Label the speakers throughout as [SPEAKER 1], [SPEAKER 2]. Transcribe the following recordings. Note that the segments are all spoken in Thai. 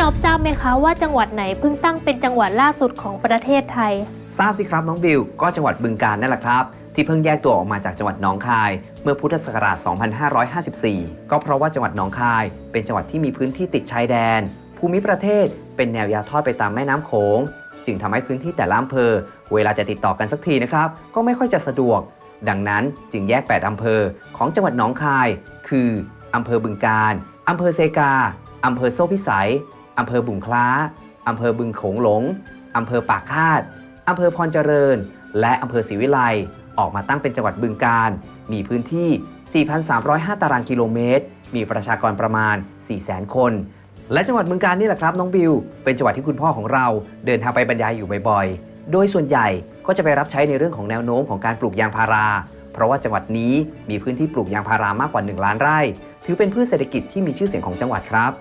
[SPEAKER 1] นอบไหมคะว่าจังหวัดไหนเพิ่งตั้งเป็นจังหวัดล่าสุดของประเทศไทย
[SPEAKER 2] ทราบสิครับน้องบิวก็จังหวัดบึงกาฬนั่นแหละครับ ที่เพิ่งแยกตัวออกมาจากจังหวัดหนองคาย เมื่อพุทธศักราช 2554 ก็เพราะว่าจังหวัดหนองคาย เป็นจังหวัดที่มีพื้นที่ติดชายแดน ภูมิประเทศเป็นแนวยาวทอดไปตามแม่น้ำโขงจึงทำให้พื้นที่แต่ละอำเภอ เวลาจะติดต่อกันสักทีนะครับ ก็ไม่ค่อยจะสะดวก ดังนั้นจึงแยก 8 อำเภอของจังหวัดหนองคาย คืออำเภอบึงกาฬอำเภอเซกาอำเภอโซ่พิสัย อำเภอบุงคล้าอำเภอบึงโขงหลงอำเภอปากคาดอำเภอพรเจริญ และอำเภอศรีวิไลออกมาตั้งเป็นจังหวัดบึงกาฬมีพื้นที่ 4,305 ตารางกิโลเมตร มีประชากรประมาณ 400,000 คน และจังหวัดบึงกาฬนี่แหละครับน้องบิว เป็นจังหวัดที่คุณพ่อของเราเดินทางไปบรรยายอยู่บ่อยๆ โดยส่วนใหญ่ก็จะไปรับใช้ในเรื่องของแนวโน้มของการปลูกยางพารา เพราะว่าจังหวัดนี้มีพื้นที่ปลูกยางพารามากกว่า 1 ล้านไร่ ถือเป็นพืชเศรษฐกิจที่มีชื่อเสียงของจังหวัดครับ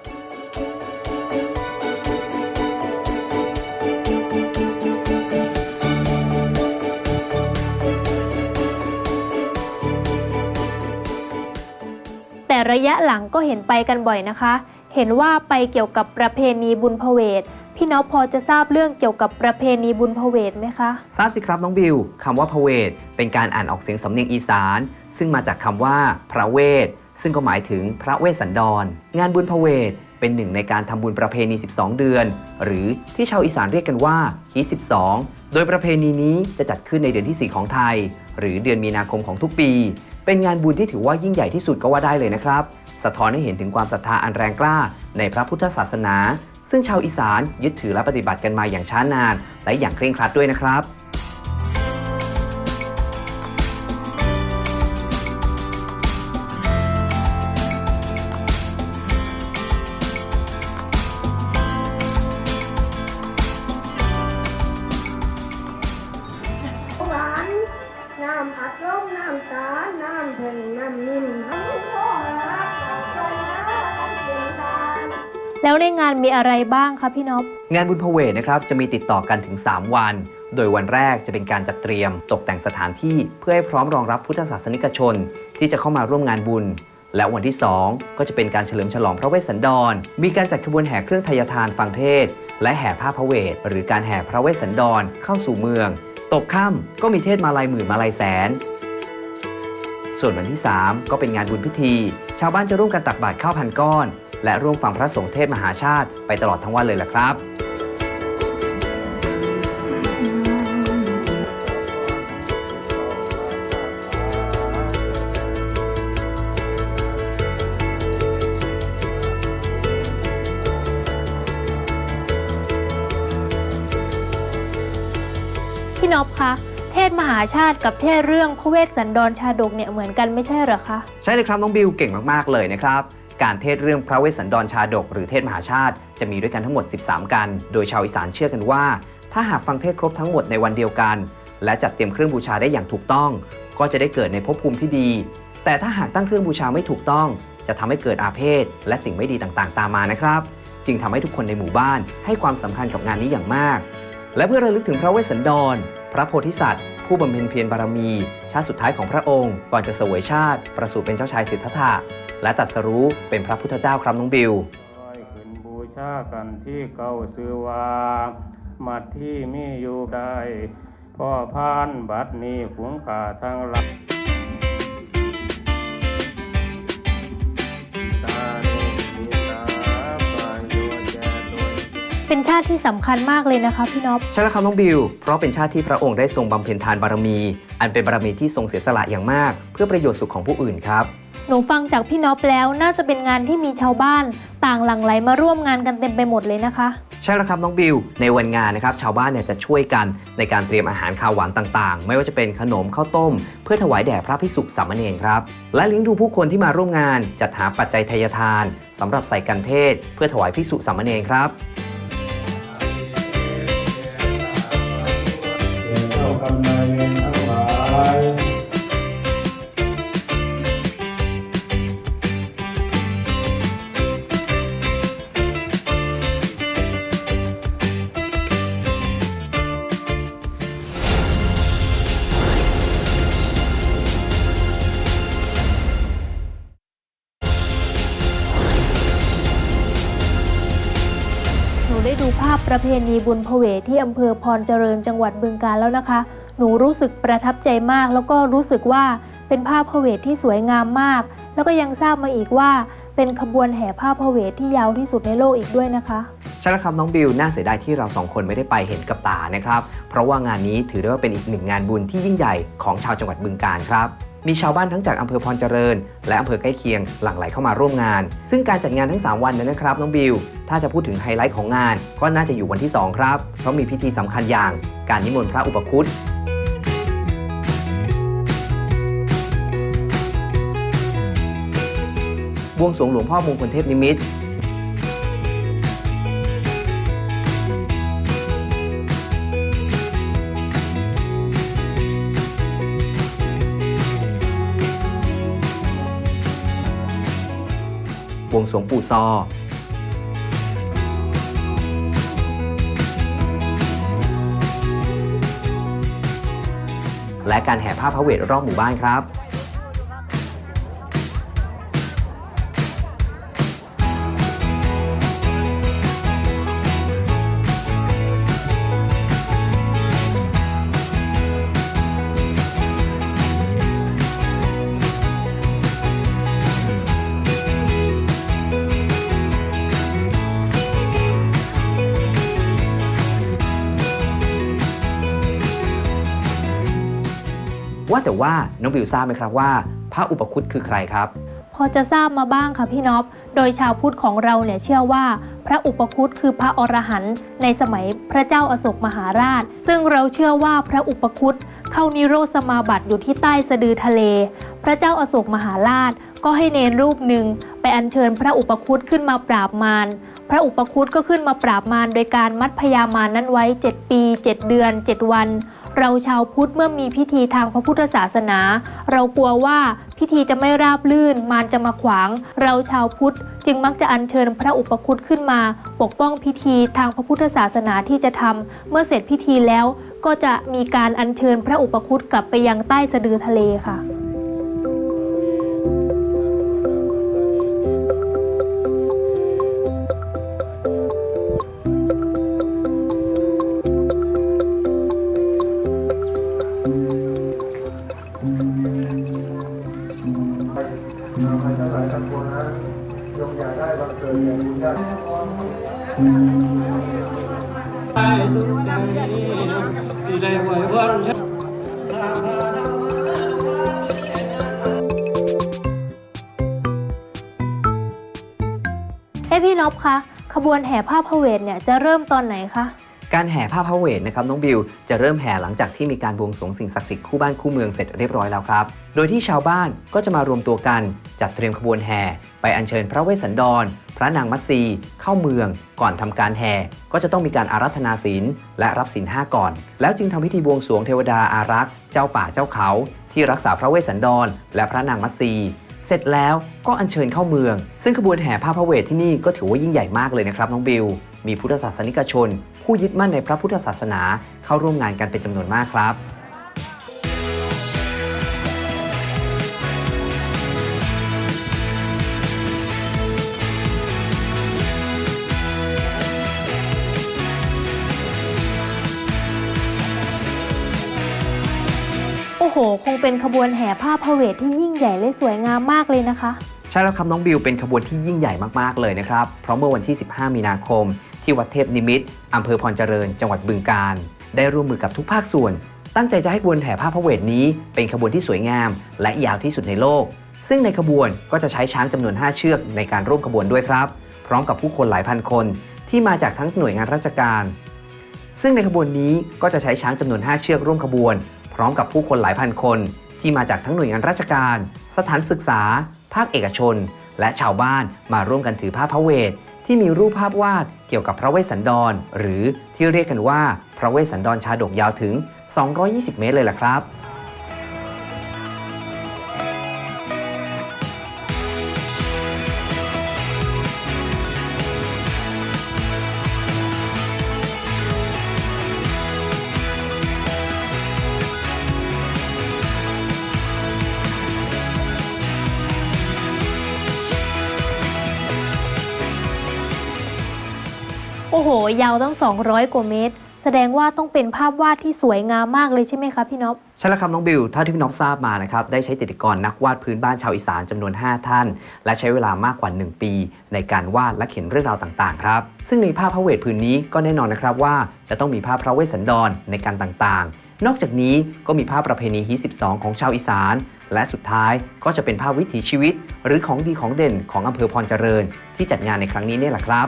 [SPEAKER 1] ระยะหลังก็เห็นไปกันบ่อยนะคะ เห็นว่าไปเกี่ยวกับประเพณีบุญพเวทพี่น้องพอจะทราบเรื่องเกี่ยวกับประเพณีบุญพเวทไหมคะ
[SPEAKER 2] ทราบสิครับน้องบิวคำว่าพเวทเป็นการอ่านออกเสียงสำเนียงอีสาน ซึ่งมาจากคำว่า พระเวท ซึ่งก็หมายถึงพระเวสสันดร งานบุญพเวทเป็นหนึ่งในการทำบุญประเพณี 12 เดือน หรือที่ชาวอีสานเรียกกันว่าฮี12 โดยประเพณีนี้จะจัดขึ้นในเดือนที่ 4 ของไทย หรือเดือนมีนาคมของทุกปี เป็นงานบุญที่ถือว่ายิ่งใหญ่ที่สุดก็ว่าได้เลยนะครับ สะท้อนให้เห็นถึงความศรัทธาอันแรงกล้าในพระพุทธศาสนา ซึ่งชาวอีสานยึดถือและปฏิบัติกันมาอย่างช้านาน และอย่างเคร่งครัดด้วยนะครับา
[SPEAKER 3] นมีอะ
[SPEAKER 1] ไรบ้างคะพี่นพ
[SPEAKER 2] งานบุญพเวทนะครับจะมีติดต่อกันถึง 3 วัน โดยวันแรกจะเป็นการจัดเตรียม ตกแต่งสถานที่เพื่อให้พร้อมรองรับพุทธศาสนิกชน ที่จะเข้ามาร่วมงานบุญ และวันที่ 2 ก็จะเป็นการเฉลิมฉลองพระเวสสันดร มีการจัดขบวนแห่เครื่องทายทานฟังเทศ และแห่ผ้าพระเวท หรือการแห่พระเวสสันดรเข้าสู่เมือง ตกค่ำก็มีเทศมาลายหมื่นมาลายแสนส่วนวันที่ 3 ก็เป็นงานบุญพิธี ชาวบ้านจะร่วมกันตักบาตรข้าวพันก้อน และร่วมฟังพระสงฆ์เทศน์มหาชาติไปตลอดทั้งวันเลยล่ะครับ
[SPEAKER 1] พี่นพคะ เทศมหาชาติกับเทศเรื่องพระเวสสันดรชาดกเนี่ยเหมือนกันไม่ใช่เหรอคะ
[SPEAKER 2] ใช่เลยครับน้องบิวเก่งมากๆเลยนะครับ การเทศเรื่องพระเวสสันดรชาดก หรือเทศมหาชาติ จะมีด้วยกันทั้งหมด 13 กัน โดยชาวอีสานเชื่อกันว่า ถ้าหากฟังเทศครบทั้งหมดในวันเดียวกัน และจัดเตรียมเครื่องบูชาได้อย่างถูกต้อง ก็จะได้เกิดในภพภูมิที่ดี แต่ถ้าหากตั้งเครื่องบูชาไม่ถูกต้อง จะทำให้เกิดอาเพศ และสิ่งไม่ดีต่างๆ ตามมานะครับ จึงทำให้ทุกคนในหมู่บ้านให้ความสำคัญกับงานนี้อย่างมาก และเพื่อระลึกถึงพระเวสสันดร พระโพธิสัตว์ผู้บำเพ็ญเพียรบารมี ชาติสุดท้ายของพระองค์ ก่อนจะเสวยชาติ ประสูติเป็นเจ้าชายสิทธัตถะ และตรัสรู้เป็นพระพุทธเจ้าครับน้องบิว
[SPEAKER 4] ร้อยขึ้นบูชากันที่เก่าซื้อว่ามัดที่มีอยู่ได้พ่อพานบัดนี้ขุงขาทั้งหลักตาโนมิตาปาโยแจโดย
[SPEAKER 1] เป็นชาติที่สำคัญมากเลยนะคะพี่นพ
[SPEAKER 2] ใช่แล้วครับน้องบิว เพราะเป็นชาติที่พระองค์ได้ทรงบำเพ็ญทานบารมี อันเป็นบารมีที่ทรงเสียสละอย่างมาก เพื่อประโยชน์สุขของผู้อื่นครับ
[SPEAKER 1] หนูฟังจากพี่นพแล้วน่าจะเป็นงานที่มีชาวบ้าน ต่างหลั่งไหลมาร่วมงานกันเต็มไปหมดเลยนะคะ
[SPEAKER 2] ใช่แล้วครับน้องบิว ในวันงานนะครับชาวบ้านเนี่ยจะช่วยกันในการเตรียมอาหารคาวหวานต่างๆ ไม่ว่าจะเป็นขนมข้าวต้ม เพื่อถวายแด่พระภิกษุสามเณรครับ และเลี้ยงดูผู้คนที่มาร่วมงานจัดหาปัจจัยทายทานสำหรับใส่กันเทศ เพื่อถวายภิกษุสามเณรครับ
[SPEAKER 1] ประเพณีบุญพเวที่อำเภอพรเจริญจังหวัดบึงกาฬแล้วนะคะ หนูรู้สึกประทับใจมาก แล้วก็รู้สึกว่าเป็นภาพพเวทที่สวยงามมาก แล้วก็ยังทราบมาอีกว่าเป็นขบวนแห่ผ้าพเวทที่ยาวที่สุดในโลกอีกด้วยนะคะ
[SPEAKER 2] ใช่แล้วครับน้องบิวน่าเสียดายที่เราสองคนไม่ได้ไปเห็นกับตานะครับ เพราะว่างานนี้ถือได้ว่าเป็นอีกหนึ่งงานบุญที่ยิ่งใหญ่ของชาวจังหวัดบึงกาฬครับ มีชาวบ้านทั้งจากอำเภอพรเจริญ และอำเภอใกล้เคียงหลั่งไหลเข้ามาร่วมงาน ซึ่งการจัดงานทั้ง 3 วันนั้นนะครับน้องบิว ถ้าจะพูดถึงไฮไลท์ของงาน ก็น่าจะอยู่วันที่ 2 ครับ เพราะมีพิธีสำคัญอย่างการนิมนต์พระอุปคุตบวงสรวงหลวงพ่อมงคลเทพนิมิตร วงปู่ซอและการแห่ผ้าพระเวทรอบหมู่บ้านครับ ว่าแต่ว่าน้องบิวทราบไหมครับว่า พระอุปคุตคือใครครับ
[SPEAKER 1] พอจะทราบมาบ้างค่ะพี่น็อปโดยชาวพุทธของเราเนี่ยเชื่อว่า พระอุปคุตคือพระอรหันต์ในสมัยพระเจ้าอโศกมหาราช ซึ่งเราเชื่อว่าพระอุปคุตเข้านิโรธสมาบัติอยู่ที่ใต้สะดือทะเล พระเจ้าอโศกมหาราช ก็ให้เนรรูปหนึ่งไปอัญเชิญพระอุปคุตขึ้นมาปราบมารพระอุปคุตก็ขึ้นมาปราบมารโดยการมัดพญามารนั้นไว้ 7 ปี 7 เดือน 7 วัน เราชาวพุทธเมื่อมีพิธีทางพระพุทธศาสนา เรากลัวว่าพิธีจะไม่ราบลื่นมารจะมาขวาง เราชาวพุทธจึงมักจะอัญเชิญพระอุปคุตขึ้นมา ปกป้องพิธีทางพระพุทธศาสนาที่จะทำเมื่อเสร็จพิธีแล้วก็จะมีการอัญเชิญพระอุปคุตกลับไปยังใต้สะดือทะเลค่ะ
[SPEAKER 5] จงอย่าได้บังเกิดแก่บุญญา
[SPEAKER 6] ไปสุดใจสิได้ไหววันชะ
[SPEAKER 1] เอ้พี่นบคะขบวนแห่ผ้าพระเวทเนี่ยจะเริ่มตอนไหนคะ
[SPEAKER 2] การแห่ผ้าพระเวทนะครับน้องบิวจะเริ่มแห่หลังจากที่มีการบวงสรวงสิ่งศักดิ์สิทธิ์คู่บ้านคู่เมืองเสร็จเรียบร้อยแล้วครับ โดยที่ชาวบ้านก็จะมารวมตัวกัน จัดเตรียมขบวนแห่ไปอัญเชิญพระเวสสันดร พระนางมัตสีเข้าเมือง ก่อนทำการแห่ก็จะต้องมีการอารัธนาศีลและรับศีลห้าก่อน แล้วจึงทำพิธีบวงสรวงเทวดาอารักษ์เจ้าป่าเจ้าเขา ที่รักษาพระเวสสันดร และพระนางมัตสีเสร็จแล้วก็อัญเชิญเข้าเมือง ซึ่งขบวนแห่ผ้าพระเวทที่นี่ก็ถือว่ายิ่งใหญ่มากเลยนะครับน้องบิว มีพุทธศาสนิกชน ผู้ยึดมั่นในพระพุทธศาสนาเข้าร่วมงานกันเป็นจำนวนมากครับ
[SPEAKER 1] โอ้โหคงเป็นขบวนแห่ผ้าพระเวทที่ยิ่งใหญ่และสวยงามมากเลยนะคะ
[SPEAKER 2] ใช่แล้วครับน้องบิวเป็นขบวนที่ยิ่งใหญ่มากๆเลยนะครับ เพราะเมื่อวันที่ 15 มีนาคม ที่วัดเทพนิมิตรอำเภอพรเจริญ จังหวัดบึงกาฬได้ร่วมมือกับทุกภาคส่วน ตั้งใจจะให้ขบวนแห่ผ้าพระเวทนี้ เป็นขบวนที่สวยงาม และยาวที่สุดในโลก ซึ่งในขบวนก็จะใช้ช้างจำนวน 5 เชือกในการร่วมขบวนด้วยครับ พร้อมกับผู้คนหลายพันคน ที่มาจากทั้งหน่วยงานราชการ ซึ่งในขบวนนี้ก็จะใช้ช้างจำนวน 5 เชือกร่วมขบวน พร้อมกับผู้คนหลายพันคน ที่มาจากทั้งหน่วยงานราชการ สถานศึกษา ภาคเอกชน และชาวบ้านมาร่วมกันถือผ้าพระเวท ที่มีรูปภาพวาดเกี่ยวกับพระเวสสันดร หรือที่เรียกกันว่าพระเวสสันดรชาดกยาวถึง 220 เมตรเลยล่ะครับ
[SPEAKER 1] อ้โห ยาวตั้ง 200 กว่าเมตร แสดงว่าต้องเป็นภาพวาดที่สวยงามมากเลยใช่ไหมคะพี่นพ
[SPEAKER 2] ใช่แล้วครับน้องบิวเท่าที่พี่น้องทราบมานะครับได้ใช้จิตรกรนักวาดพื้นบ้านชาวอีสานจำนวน 5 ท่าน และใช้เวลามากกว่า 1 ปี ในการวาดและเขียนเรื่องราวต่างๆครับซึ่งในภาพพระเวทพื้นนี้ก็แน่นอนนะครับว่าจะต้องมีภาพพระเวสสันดรในการต่างๆนอกจากนี้ก็มีภาพประเพณีฮี12 ของชาวอีสาน และสุดท้ายก็จะเป็นภาพวิถีชีวิต หรือของดีของเด่นของอำเภอพรเจริญ ที่จัดงานในครั้งนี้นี่แหละครับ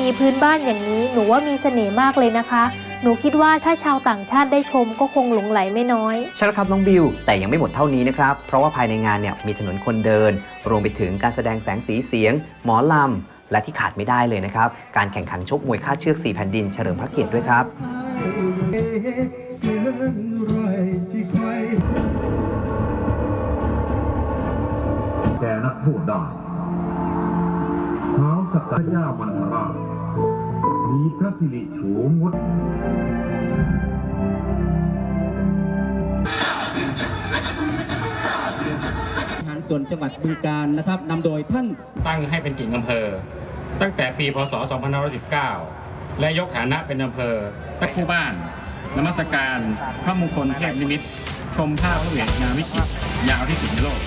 [SPEAKER 1] ณีพื้นบ้านอย่างนี้หนูว่ามีเสน่ห์มากเลยนะคะ หนูคิดว่าถ้าชาวต่างชาติได้ชมก็คงหลงไหลไม่น้อย
[SPEAKER 2] ใช่แล้วครับน้องบิว แต่ยังไม่หมดเท่านี้นะครับ เพราะว่าภายในงานเนี่ยมีถนนคนเดิน รวมไปถึงการแสดงแสงสีเสียง หมอลำ และที่ขาดไม่ได้เลยนะครับ การแข่งขันชกมวยค่าดเชือก4แผ่นดินเฉลิมพระเกียรติด้วยครับ
[SPEAKER 7] แก่นักพูดได้เท้า สักยามันทราชมีพระสิริโฉมงด
[SPEAKER 6] ทางส่วนจังหวัดบึงการนะครับนำโดยท่าน
[SPEAKER 8] ตั้งให้เป็นกิ่งอำเภอ ตั้งแต่ปีพศ 2519 และยกฐานะเป็นอำเภอตั้งผู้บ้านนมัสการ พระมงคลเทพนิมิต ชมภาพพระเวทงาวิจิตรยาวที่สุดในโลก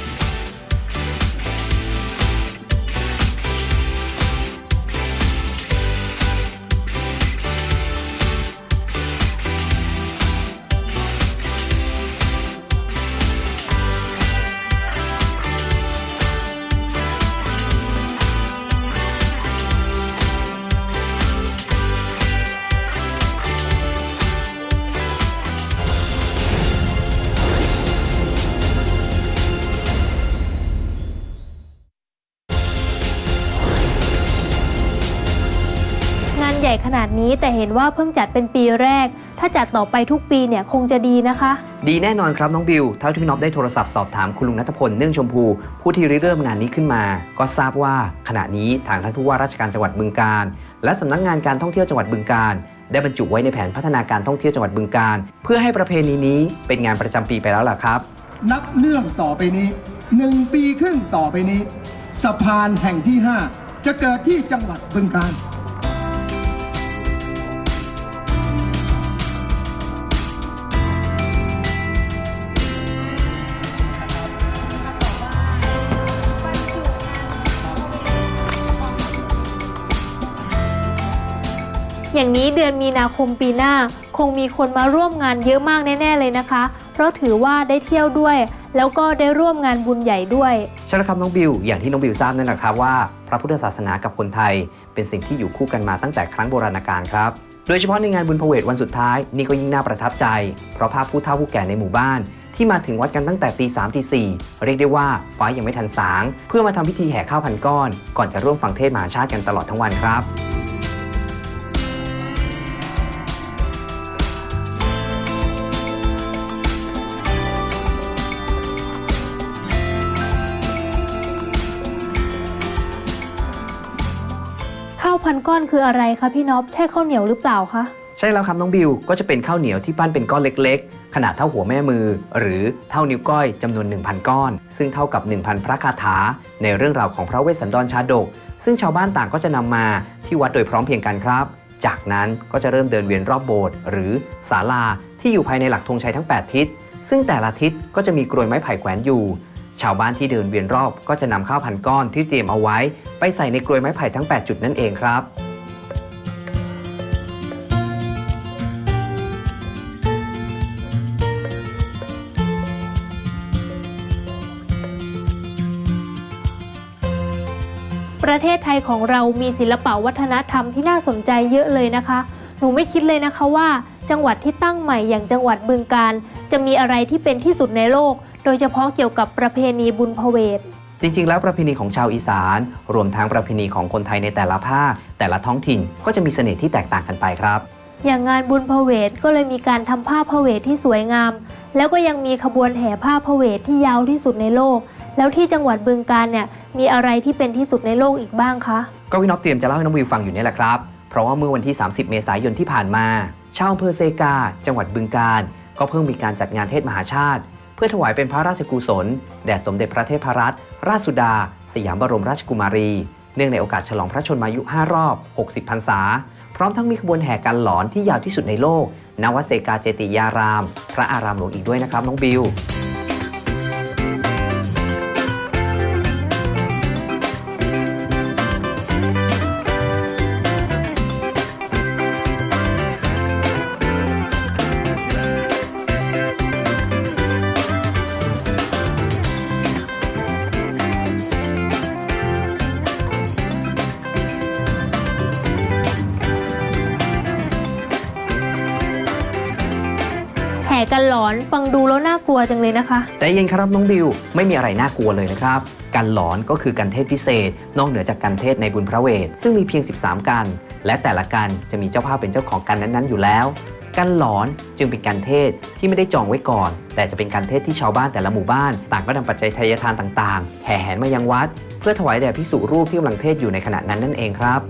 [SPEAKER 1] แต่เห็นว่าเพิ่งจัดเป็นปีแรก ถ้าจัดต่อไปทุกปีเนี่ยคงจะดีนะคะ
[SPEAKER 2] ดีแน่นอนครับน้องบิว เท่าที่พี่น็อปได้โทรศัพท์สอบถามคุณลุงนัทพลเนื่องชมพู ผู้ที่ริเริ่มงานนี้ขึ้นมา ก็ทราบว่าขณะนี้ทางท่านผู้ว่าราชการจังหวัดบึงการ และสำนักงานการท่องเที่ยวจังหวัดบึงการได้บรรจุไว้ในแผนพัฒนาการท่องเที่ยวจังหวัดบึงการ เพื่อให้ประเพณีนี้เป็นงานประจำปีไปแล้วล่ะครับ
[SPEAKER 9] นับเนื่องต่อไปนี้หนึ่งปีครึ่งต่อไปนี้ สะพานแห่งที่ 5 จะเกิดที่จังหวัดบึงกาฬ
[SPEAKER 1] อย่างนี้เดือนมีนาคมปีหน้า คงมีคนมาร่วมงานเยอะมากแน่ ๆ เลยนะคะ เพราะถือว่าได้เที่ยวด้วย แล้วก็ได้ร่วมงานบุญใหญ่ด้วย
[SPEAKER 2] ใช่แล้วครับน้องบิว อย่างที่น้องบิวทราบนั่นแหละครับว่า พระพุทธศาสนากับคนไทย เป็นสิ่งที่อยู่คู่กันมาตั้งแต่ครั้งโบราณกาลครับ โดยเฉพาะในงานบุญพระเวทวันสุดท้ายนี่ก็ยิ่งน่าประทับใจ เพราะภาพผู้เฒ่าผู้แก่ในหมู่บ้าน ที่มาถึงวัดกันตั้งแต่ตีสามตีสี่เรียกได้ว่าฟ้ายังไม่ทันสาง เพื่อมาทำพิธีแห่ข้าวพันก้อน ก่อนจะร่วมฟังเทศน์มหาชาติกันตลอดทั้งวันครับ
[SPEAKER 1] พันก้อนคืออะไรคะพี่น็อปใช่ข้าวเหนียวหรือเปล่าคะ
[SPEAKER 2] ใช่แล้วครับน้องบิวก็จะเป็นข้าวเหนียวที่ปั้นเป็นก้อนเล็กๆ ขนาดเท่าหัวแม่มือ หรือเท่านิ้วก้อยจำนวน 1,000 ก้อน ซึ่งเท่ากับ 1,000 พระคาถา ในเรื่องราวของพระเวสสันดรชาดก ซึ่งชาวบ้านต่างก็จะนำมาที่วัดโดยพร้อมเพรียงกันครับ จากนั้นก็จะเริ่มเดินเวียนรอบโบสถ์หรือศาลาที่อยู่ภายในหลักธงชัยทั้ง 8 ทิศซึ่งแต่ละทิศก็จะมีกรวยไม้ไผ่แขวนอยู่ ชาวบ้านที่เดินเวียนรอบก็จะนำข้าวพันก้อนที่เตรียมเอาไว้ ไปใส่ในกรวยไม้ไผ่ทั้ง 8 จุดนั่นเองครับ
[SPEAKER 1] ประเทศไทยของเรามีศิลปะวัฒนธรรมที่น่าสนใจเยอะเลยนะคะ หนูไม่คิดเลยนะคะว่า จังหวัดที่ตั้งใหม่อย่างจังหวัดบึงการ จะมีอะไรที่เป็นที่สุดในโลก โดยเฉพาะเกี่ยวกับประเพณีบุญพเวท
[SPEAKER 2] จริงๆ แล้วประเพณีของชาวอีสาน รวมทั้งประเพณีของคนไทยในแต่ละภาค แต่ละท้องถิ่นก็จะมีเสน่ห์ที่แตกต่างกันไปครับ
[SPEAKER 1] อย่างงานบุญพเวทก็เลยมีการทำผ้าพเวทที่สวยงาม แล้วก็ยังมีขบวนแห่ผ้าพเวทที่ยาวที่สุดในโลก แล้วที่จังหวัดบึงการเนี่ยมีอะไรที่เป็นที่สุดในโลกอีกบ้างคะ
[SPEAKER 2] ก็พี่นพเตรียมจะเล่าให้น้องวิวฟังอยู่เนี่ยแหละครับ เพราะว่าเมื่อวันที่ 30 เมษายนที่ผ่านมาชาวอำเภอเซกา จังหวัดบึงการก็เพิ่งมีการจัดงานเทศมหาชาติ เพื่อถวายเป็นพระราชกุศล แด่สมเด็จพระเทพรัตนราชสุดา สยามบรมราชกุมารี เนื่องในโอกาสฉลองพระชนมายุ 5 รอบ 60 พรรษา พร้อมทั้งมีขบวนแห่การหลอนที่ยาวที่สุดในโลก ณ วัดเซกาเจติยาราม พระอารามหลวงอีกด้วยนะครับน้องบิว
[SPEAKER 1] อนฟังดูแล้วน่ากลัวจังเลยนะคะ
[SPEAKER 2] ใจเย็นครับน้องบิว ไม่มีอะไรน่ากลัวเลยนะครับ การหลอนก็คือการเทศพิเศษ นอกเหนือจากการเทศในบุญพระเวท ซึ่งมีเพียง 13 กัน และแต่ละกันจะมีเจ้าภาพเป็นเจ้าของกันนั้นๆ อยู่แล้ว การหลอนจึงเป็นการเทศที่ไม่ได้จองไว้ก่อน แต่จะเป็นการเทศที่ชาวบ้านแต่ละหมู่บ้าน ต่างก็นำปัจจัยทายทานต่างๆแห่แหนมายังวัด เพื่อถวายแด่พิสุรูปที่กำลังเทศอยู่ในขณะนั้นนั่นเองครับ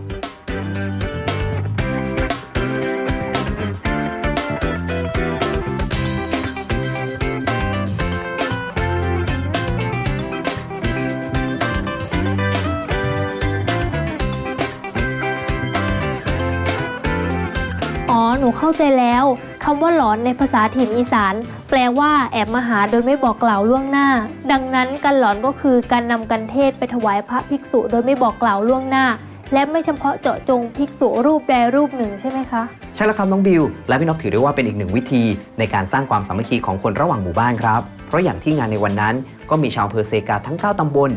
[SPEAKER 1] เข้าใจแล้วคำว่าหลอนในภาษาถิ่นอีสาน แปลว่าแอบมาหาโดยไม่บอกกล่าวล่วงหน้า ดังนั้นการหลอนก็คือการนำกันเทศไปถวายพระภิกษุโดยไม่บอกกล่าวล่วงหน้า และไม่เฉพาะเจาะจงภิกษุรูปใดรูปหนึ่งใช่ไหมคะ
[SPEAKER 2] ใช่แล้วครับน้องบิว และพี่นกถือได้ว่าเป็นอีกหนึ่งวิธี ในการสร้างความสามัคคีของคนระหว่างหมู่บ้านครับ เพราะอย่างที่งานในวันนั้นก็มีชาวอำเภอเซกาทั้ง 9 ตำบล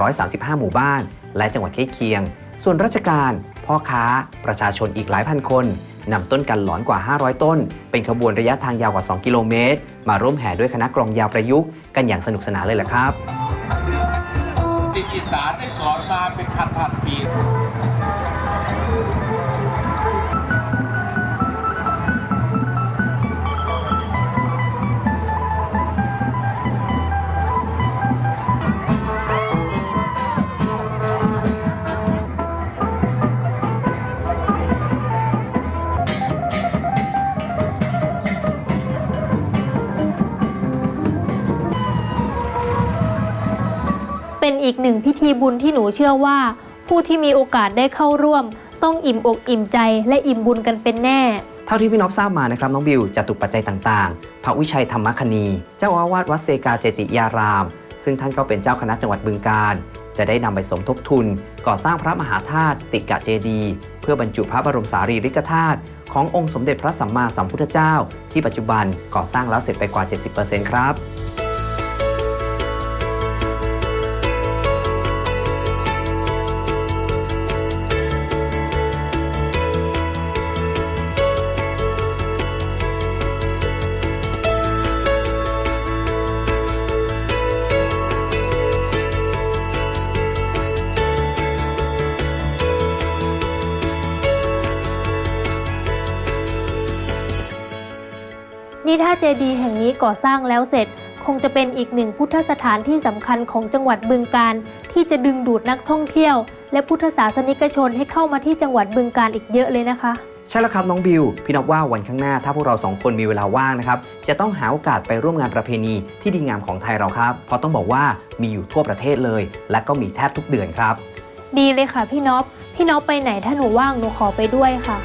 [SPEAKER 2] 135 หมู่บ้าน และจังหวัดใกล้เคียง ส่วนราชการ พ่อค้า ประชาชนอีกหลายพันคนนำต้นกันหลอนกว่า 500 ต้น เป็นขบวนระยะทางยาวกว่า 2 กิโลเมตร มาร่วมแห่ด้วยคณะกลองยาวประยุกต์กันอย่างสนุกสนานเลยแหละครับ
[SPEAKER 6] ติดอีสานได้สอนมาเป็นพันพันๆปี
[SPEAKER 1] อีกหนึ่งพิธีบุญที่หนูเชื่อว่า ผู้ที่มีโอกาสได้เข้าร่วม ต้องอิ่มอกอิ่มใจและอิ่มบุญกันเป็นแน่
[SPEAKER 2] เท่าที่พี่นพทราบมานะครับน้องบิวจะตุปัจจัยต่างๆ พระวิชัยธรรมคณี เจ้าอาวาสวัดเซกาเจติยาราม ซึ่งท่านก็เป็นเจ้าคณะจังหวัดบึงการ จะได้นำไปสมทบทุน ก่อสร้างพระมหาธาตุติกะเจดี เพื่อบรรจุพระบรมสารีริกธาตุขององค์สมเด็จพระสัมมาสัมพุทธเจ้า ที่ปัจจุบันก่อสร้างแล้วเสร็จไปกว่า 70%ครับ
[SPEAKER 1] เจดีย์แห่งนี้ก่อสร้างแล้วเสร็จ คงจะเป็นอีกหนึ่งพุทธสถานที่สำคัญของจังหวัดบึงการ ที่จะดึงดูดนักท่องเที่ยว และพุทธศาสนิกชนให้เข้ามาที่จังหวัดบึงการอีกเยอะเลยนะคะ
[SPEAKER 2] ใช่แล้วครับน้องบิว พี่นพว่าวันข้างหน้าถ้าพวกเราสองคนมีเวลาว่างนะครับจะต้องหาโอกาสไปร่วมงานประเพณีที่ดีงามของไทยเราครับ เพราะต้องบอกว่ามีอยู่ทั่วประเทศเลย และก็มีแทบทุกเดือนครับ
[SPEAKER 1] ดีเลยค่ะพี่น็อปพี่น็อปไปไหนถ้าหนูว่างหนูขอไปด้วยค่ะ